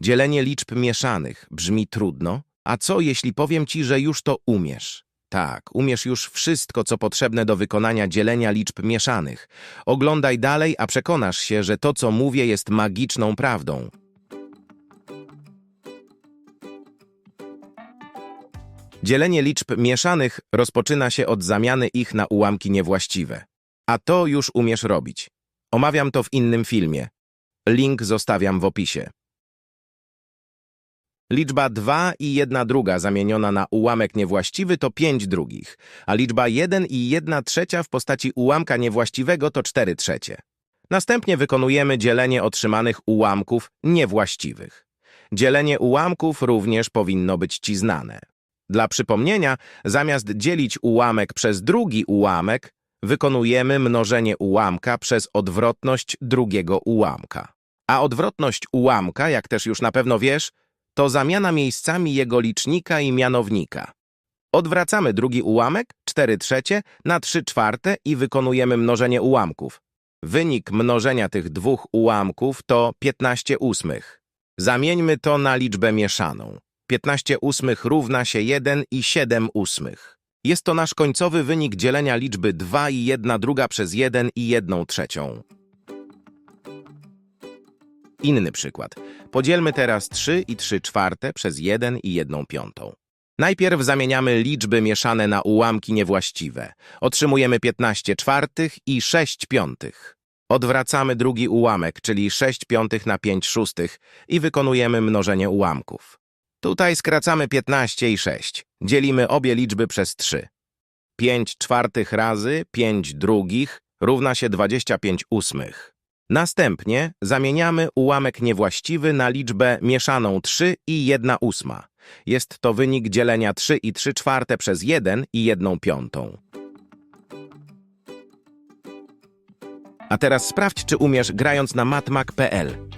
Dzielenie liczb mieszanych brzmi trudno, a co jeśli powiem ci, że już to umiesz? Tak, umiesz już wszystko, co potrzebne do wykonania dzielenia liczb mieszanych. Oglądaj dalej, a przekonasz się, że to, co mówię, jest magiczną prawdą. Dzielenie liczb mieszanych rozpoczyna się od zamiany ich na ułamki niewłaściwe. A to już umiesz robić. Omawiam to w innym filmie. Link zostawiam w opisie. Liczba 2 i 1 druga zamieniona na ułamek niewłaściwy to 5 drugich, a liczba 1 i 1 trzecia w postaci ułamka niewłaściwego to 4 trzecie. Następnie wykonujemy dzielenie otrzymanych ułamków niewłaściwych. Dzielenie ułamków również powinno być ci znane. Dla przypomnienia, zamiast dzielić ułamek przez drugi ułamek, wykonujemy mnożenie ułamka przez odwrotność drugiego ułamka. A odwrotność ułamka, jak też już na pewno wiesz, to zamiana miejscami jego licznika i mianownika. Odwracamy drugi ułamek, 4 trzecie, na 3 czwarte i wykonujemy mnożenie ułamków. Wynik mnożenia tych dwóch ułamków to 15 ósmych. Zamieńmy to na liczbę mieszaną. 15 ósmych równa się 1 i 7 ósmych. Jest to nasz końcowy wynik dzielenia liczby 2 i 1 druga przez 1 i 1 trzecią. Inny przykład. Podzielmy teraz 3 i 3 czwarte przez 1 i 1 piątą. Najpierw zamieniamy liczby mieszane na ułamki niewłaściwe. Otrzymujemy 15 czwartych i 6 piątych. Odwracamy drugi ułamek, czyli 6 piątych na 5 szóstych i wykonujemy mnożenie ułamków. Tutaj skracamy 15 i 6. Dzielimy obie liczby przez 3. 5 czwartych razy 5 drugich równa się 25 ósmych. Następnie zamieniamy ułamek niewłaściwy na liczbę mieszaną 3 i 1 ósma. Jest to wynik dzielenia 3 i 3 czwarte przez 1 i 1 piątą. A teraz sprawdź, czy umiesz grając na matmak.pl.